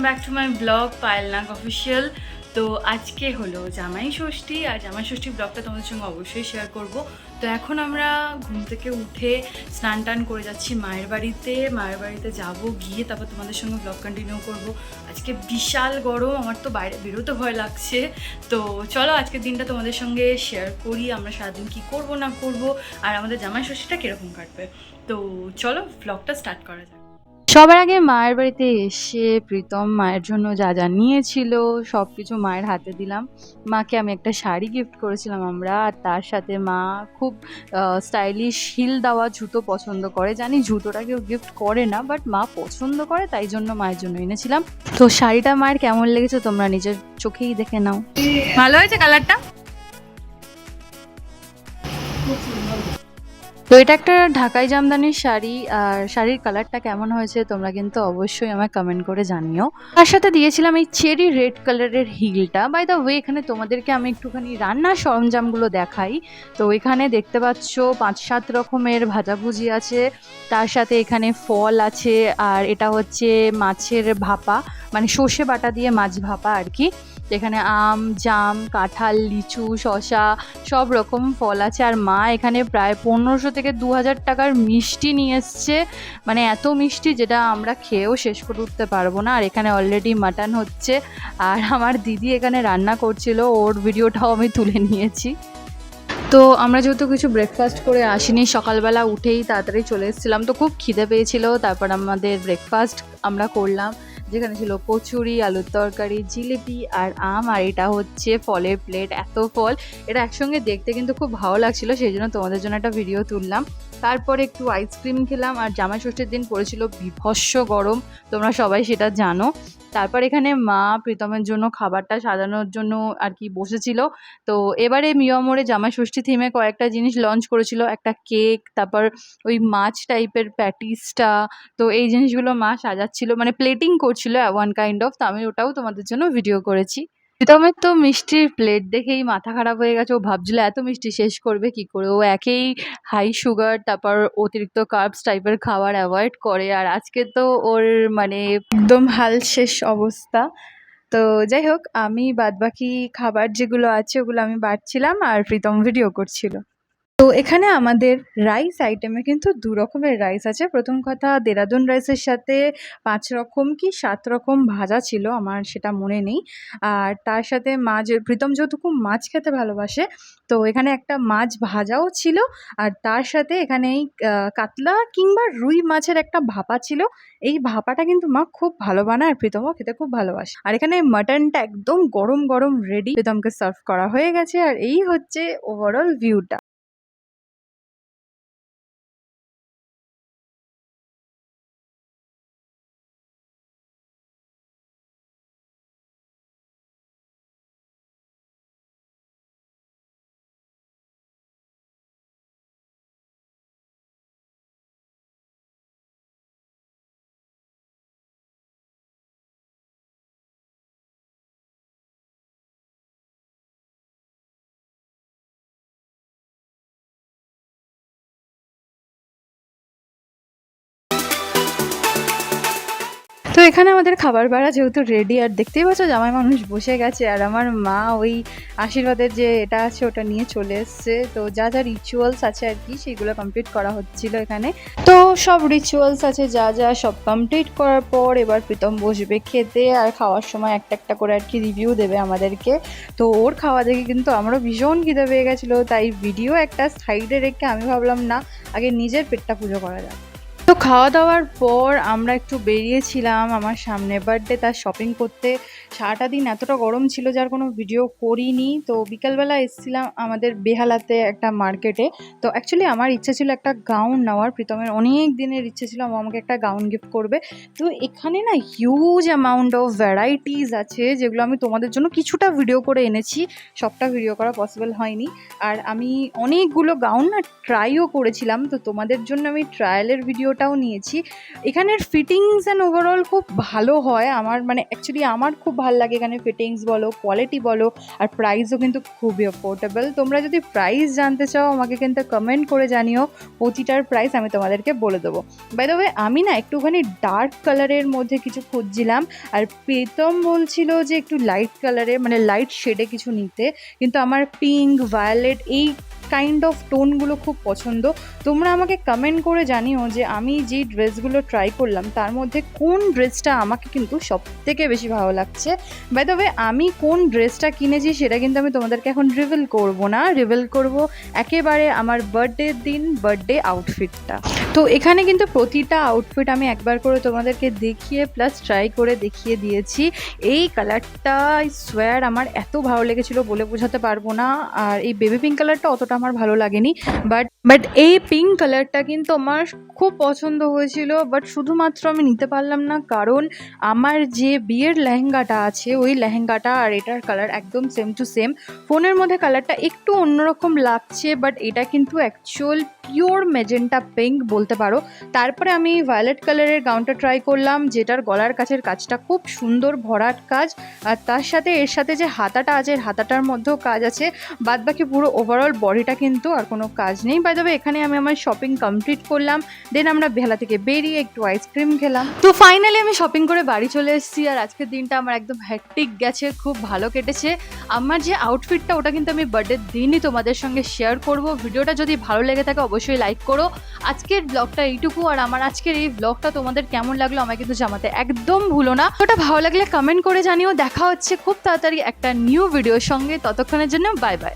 Welcome back to my blog পায়েলনাগ official তো আজকে হলো জামাই ষষ্ঠী, আর জামাই ষষ্ঠী ব্লগটা তোমাদের সঙ্গে অবশ্যই শেয়ার করব। তো এখন আমরা ঘুম থেকে উঠে স্নান টান করে যাচ্ছি মায়ের বাড়িতে। মায়ের বাড়িতে যাব, গিয়ে তারপর তোমাদের সঙ্গে ব্লগ কন্টিনিউ করব। আজকে বিশাল গরম, আমার তো বাইরে বেরোতে ভয় লাগছে। তো চলো আজকের দিনটা তোমাদের সঙ্গে শেয়ার করি, আমরা সারাদিন কী করব না করব, আর আমাদের জামাই ষষ্ঠীটা কীরকম কাটবে। তো চলো ব্লগটা স্টার্ট করা যাক। সবার আগে মায়ের বাড়িতে এসে প্রীতম মায়ের জন্য যা যা নিয়েছিল সব কিছু মায়ের হাতে দিলাম। মাকে আমি একটা শাড়ি গিফট করেছিলাম আমরা, আর তার সাথে মা খুব স্টাইলিশ হিল দেওয়া জুতো পছন্দ করে। জানি জুতোটা কেউ গিফট করে না বাট মা পছন্দ করে, তাই জন্য মায়ের জন্য এনেছিলাম। তো শাড়িটা মায়ের কেমন লেগেছে তোমরা নিজের চোখেই দেখে নাও। ভালো হয়েছে কালারটা তো এটা একটা ঢাকাই জামদানির শাড়ি, আর শাড়ির কালারটা কেমন হয়েছে তোমরা কিন্তু অবশ্যই আমায় কমেন্ট করে জানিও। তার সাথে দিয়েছিলাম এই চেরি রেড কালারের হিলটা বাই দ্য ওয়ে এখানে তোমাদেরকে আমি একটুখানি রান্নার সরঞ্জামগুলো দেখাই। তো এখানে দেখতে পাচ্ছ পাঁচ সাত রকমের ভাজাভুজি আছে, তার সাথে এখানে ফল আছে, আর এটা হচ্ছে মাছের ভাপা মানে সর্ষে বাটা দিয়ে মাছ ভাপা আর কি। এখানে আম, জাম, কাঁঠাল, লিচু শশা সব রকম ফল আছে। আর মা এখানে প্রায় পনেরোশো থেকে দু হাজার টাকার মিষ্টি নিয়ে এসছে। মানে এত মিষ্টি যেটা আমরা খেয়েও শেষ করে উঠতে পারব না। আর এখানে অলরেডি মাটন হচ্ছে। আর আমার দিদি এখানে রান্না করছিল। ওর ভিডিওটাও আমি তুলে নিয়েছি। তো আমরা যেহেতু কিছু ব্রেকফাস্ট করে আসিনি, সকালবেলা উঠেই তাড়াতাড়ি চলে এসেছিলাম। তো খুব খিদে পেয়েছিল। তারপর আমাদের ব্রেকফাস্ট আমরা করলাম। যেখানে ছিল কচুরি, আলুর তরকারি, জিলিপি আর আম, আর এটা হচ্ছে ফলের প্লেট এত ফল। এটা একসঙ্গে দেখতে কিন্তু খুব ভালো লাগছিল, সেই জন্য তোমাদের জন্য একটা ভিডিও তুললাম। তারপরে একটু আইসক্রিম খেলাম, আর জামাই ষষ্ঠীর দিন পড়েছিল বিভৎস গরম, তোমরা সবাই সেটা জানো। তারপর এখানে মা প্রীতমের জন্য খাবারটা সাজানোর জন্য আর কি বসেছিল। তো এবারে মিয়ামোরে জামাই ষষ্ঠী থিমে কয়েকটা জিনিস লঞ্চ করেছিল। একটা কেক তারপর ওই মাছ টাইপের প্যাটিসটা তো এই জিনিসগুলো মা সাজাচ্ছিল। মানে প্লেটিং করছিল ওয়ান কাইন্ড অফ তো আমি ওটাও তোমাদের জন্য ভিডিও করেছি। প্রীতমের তো মিষ্টির প্লেট দেখেই মাথা খারাপ হয়ে গেছে। ও ভাবছিল, এত মিষ্টি শেষ করবে কি করে? ও একেই হাই সুগার তারপর অতিরিক্ত কার্বস টাইপের খাবার অ্যাভয়েড করে। আর আজকে তো ওর মানে একদম হাল শেষ অবস্থা। তো যাই হোক, আমি বাদবাকি খাবার যেগুলো আছে ওগুলো আমি বাড়ছিলাম আর প্রীতম ভিডিও করছিল। তো এখানে আমাদের রাইস আইটেমে কিন্তু দু রকমের রাইস আছে। প্রথম কথা, দেরাদুন রাইসের সাথে পাঁচ রকম কি সাত রকম ভাজা ছিল আমার সেটা মনে নেই। আর তার সাথে মাছ, প্রীতম যেহেতু মাছ খেতে ভালোবাসে, তো এখানে একটা মাছ ভাজাও ছিল। আর তার সাথে এখানে এই কাতলা কিংবা রুই মাছের একটা ভাপা ছিল। এই ভাপাটা কিন্তু মা খুব ভালো বানায় আর প্রীতমও খেতে খুব ভালোবাসে। আর এখানে মাটনটা একদম গরম গরম রেডি প্রীতমকে সার্ভ করা হয়ে গেছে। আর এই হচ্ছে ওভারঅল ভিউটা এখানে আমাদের খাবার বেড়া যেহেতু রেডি আর দেখতেই পাচ্ছ জামাই মানুষ বসে গেছে, আর আমার মা ওই আশীর্বাদের যে এটা আছে ওটা নিয়ে চলে এসছে। তো যা যা রিচুয়ালস আছে আর কি, সেগুলো কমপ্লিট করা হচ্ছিল এখানে। তো সব রিচুয়ালস আছে, যা যা সব কমপ্লিট করার পর এবার প্রীতম বসবে খেতে, আর খাওয়ার সময় একটা একটা করে আর কি রিভিউ দেবে আমাদেরকে। তো ওর খাওয়া দেখে কিন্তু আমারও ভীষণ খিদে পেয়ে গেছিল, তাই ভিডিও একটা সাইডে রেখে আমি ভাবলাম, না, আগে নিজের পেটটা পুজো করা যাক। খাওয়া দাওয়ার পর আমরা একটু বেরিয়েছিলাম আমার সামনে বার্থডে তার শপিং করতে। সারাটা দিন এতটা গরম ছিল যার কোনো ভিডিও করিনি। তো বিকালবেলা এসেছিলাম আমাদের বেহালাতে একটা মার্কেটে তো অ্যাকচুয়ালি আমার ইচ্ছে ছিল একটা গাউন নেওয়ার। প্রীতমের অনেক দিনের ইচ্ছে ছিল আমাকে একটা গাউন গিফট করবে। তো এখানে না হিউজ অ্যামাউন্ট অফ ভ্যারাইটিস আছে, যেগুলো আমি তোমাদের জন্য কিছুটা ভিডিও করে এনেছি। সবটা ভিডিও করা পসিবল হয়নি। আর আমি অনেকগুলো গাউন না ট্রাইও করেছিলাম। তো তোমাদের জন্য আমি ট্রায়ালের ভিডিওটাও নিয়েছি। এখানের ফিটিংস অ্যান্ড ওভারঅল খুব ভালো হয়। আমার মানে অ্যাকচুয়ালি আমার খুব ভালো লাগে এখানে ফিটিংস বলো কোয়ালিটি বলো, আর প্রাইসও কিন্তু খুবই অ্যাফোর্ডেবল তোমরা যদি প্রাইস জানতে চাও, আমাকে কিন্তু কমেন্ট করে জানিও। প্রতিটার প্রাইস আমি তোমাদেরকে বলে দেবো। বাই দ্য আমি না একটুখানি ডার্ক কালারের মধ্যে কিছু খুঁজছিলাম, আর প্রীতম বলছিল যে একটু লাইট কালারে মানে লাইট শেডে কিছু নিতে। কিন্তু আমার পিঙ্ক ভায়োলেট এই কাইন্ড অফ টোনগুলো খুব পছন্দ। তোমরা আমাকে কমেন্ট করে জানিও যে আমি যেই ড্রেসগুলো ট্রাই করলাম, তার মধ্যে কোন ড্রেসটা আমাকে কিন্তু সব থেকে বেশি ভালো লাগছে। বাই ওয়ে আমি কোন ড্রেসটা কিনেছি সেটা কিন্তু আমি তোমাদেরকে এখন রিভিল করব না। রিভিল করব একেবারে আমার বার্থডের দিন বার্থডে আউটফিটটা তো এখানে কিন্তু প্রতিটা আউটফিট আমি একবার করে তোমাদেরকে দেখিয়ে প্লাস ট্রাই করে দেখিয়ে দিয়েছি। এই কালারটা সোয়ার আমার এত ভালো লেগেছিল বলে বোঝাতে পারব না। আর এই বেবি পিঙ্ক কালারটা অতটা আমার ভালো লাগেনি বাট বাট এই পিঙ্ক কালারটা কিন্তু আমার খুব পছন্দ হয়েছিল বাট শুধুমাত্র আমি নিতে পারলাম না, কারণ আমার যে বিয়ের লেহেঙ্গাটা আছে, ওই লেহেঙ্গাটা আর এটার কালার একদম সেম টু সেম ফোনের মধ্যে কালারটা একটু অন্যরকম লাগছে বাট এটা কিন্তু অ্যাকচুয়াল পিওর মেজেন্টা পিঙ্ক বলতে পারো। তারপরে আমি ভায়োলেট কালারের গাউনটা ট্রাই করলাম, যেটার গলার কাছের কাজটা খুব সুন্দর, ভরাট কাজ। আর তার সাথে, এর সাথে যে হাতাটা আছে, হাতাটার মধ্যেও কাজ আছে বাদ বাকি পুরো ওভারঅল বডিটা কিন্তু আর কোনো কাজ নেই বাই এখানে আমি আমার শপিং কমপ্লিট করলাম দেন আমরা বেলা থেকে বেরিয়ে একটু আইসক্রিম খেলাম। তো ফাইনালি আমি শপিং করে বাড়ি চলে এসেছি, আর আজকের দিনটা আমার একদম হ্যাকটিক গেছে, খুব ভালো কেটেছে। আমার যে আউটফিটটা ওটা কিন্তু আমি বার্থডের দিনই তোমাদের সঙ্গে শেয়ার করব। ভিডিওটা যদি ভালো লেগে থাকে, অবশ্যই লাইক করো। আজকের ব্লগটা এইটুকু, আর আমার আজকের এই ব্লগটা তোমাদের কেমন লাগল আমাকে কিন্তু জামাতে একদম ভুলো না। ওটা ভালো লাগলে কমেন্ট করে জানিও। দেখা হচ্ছে খুব তাড়াতাড়ি একটা নিউ ভিডিওর সঙ্গে। ততক্ষণের জন্য বাই বাই